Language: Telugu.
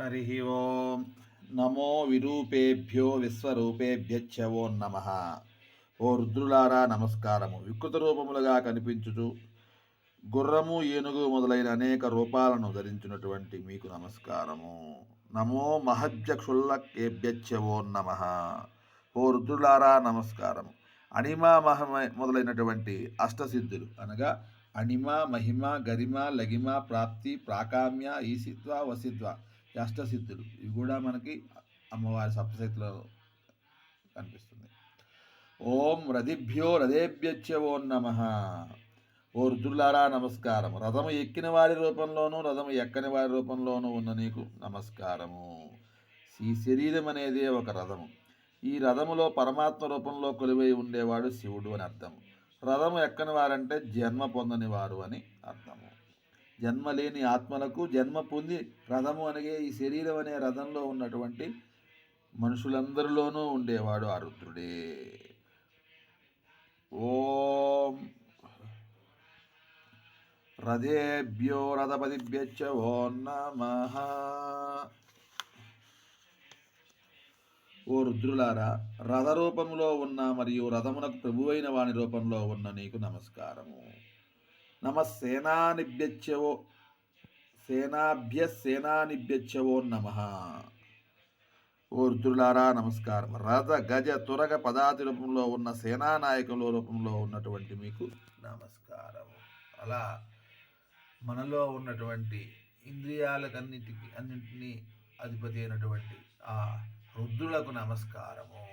హరి ఓం నమో విరూపేభ్యో విశ్వరూపేభ్యచ్చ ఓ నమ ఓ రుద్రులారా నమస్కారము వికృత రూపములుగా కనిపించుచు గుర్రము ఏనుగు మొదలైన అనేక రూపాలను ధరించినటువంటి మీకు నమస్కారము. నమో మహజ్జక్షుల్లకేభ్యచ్చ నమ। ఓ రుద్రులారా నమస్కారము. అణిమ మహమ మొదలైనటువంటి అష్టసిద్ధులు అనగా అణిమ మహిమ గరిమ లగిమ ప్రాప్తి ప్రాకామ్య ఈసిత్వ వసిత్వ అష్టసిద్ధులు. ఇవి కూడా మనకి అమ్మవారి సప్తశక్తిలో కనిపిస్తుంది. ఓం రథిభ్యో రథేభ్యచ్చ నమ. ఓ రుద్రులారా నమస్కారం రథము ఎక్కిన వారి రూపంలోనూ రథము ఎక్కని వారి రూపంలోనూ ఉన్న నీకు నమస్కారము. ఈ శరీరం అనేది ఒక రథము. ఈ రథములో పరమాత్మ రూపంలో కొలువై ఉండేవాడు శివుడు అని అర్థం రథము ఎక్కని వారంటే జన్మ పొందని వారు అని అర్థము. జన్మ లేని ఆత్మలకు జన్మ పొంది రథము అనగే ఈ శరీరం అనే రథంలో ఉన్నటువంటి మనుషులందరిలోనూ ఉండేవాడు ఆ రుద్రుడే. ఓం రథేభ్యో రథపతిభ్యచ్చ ఓ నమః. ఓ రుద్రులారా రథరూపంలో ఉన్న మరియు రథమునకు ప్రభువైన వాని రూపంలో ఉన్న నీకు నమస్కారము. నమ సేనానిభ్యచ్చవో సేనాభ్య సేనానిభ్యచ్చవో నమ. ఓ రుద్రులారా నమస్కారం. రథ గజ తురగ పదాతి రూపంలో ఉన్న సేనానాయకుల రూపంలో ఉన్నటువంటి మీకు నమస్కారం. అలా మనలో ఉన్నటువంటి ఇంద్రియాలకన్నిటికి అన్నింటినీ అధిపతి అయినటువంటి ఆ రుద్రులకు నమస్కారము.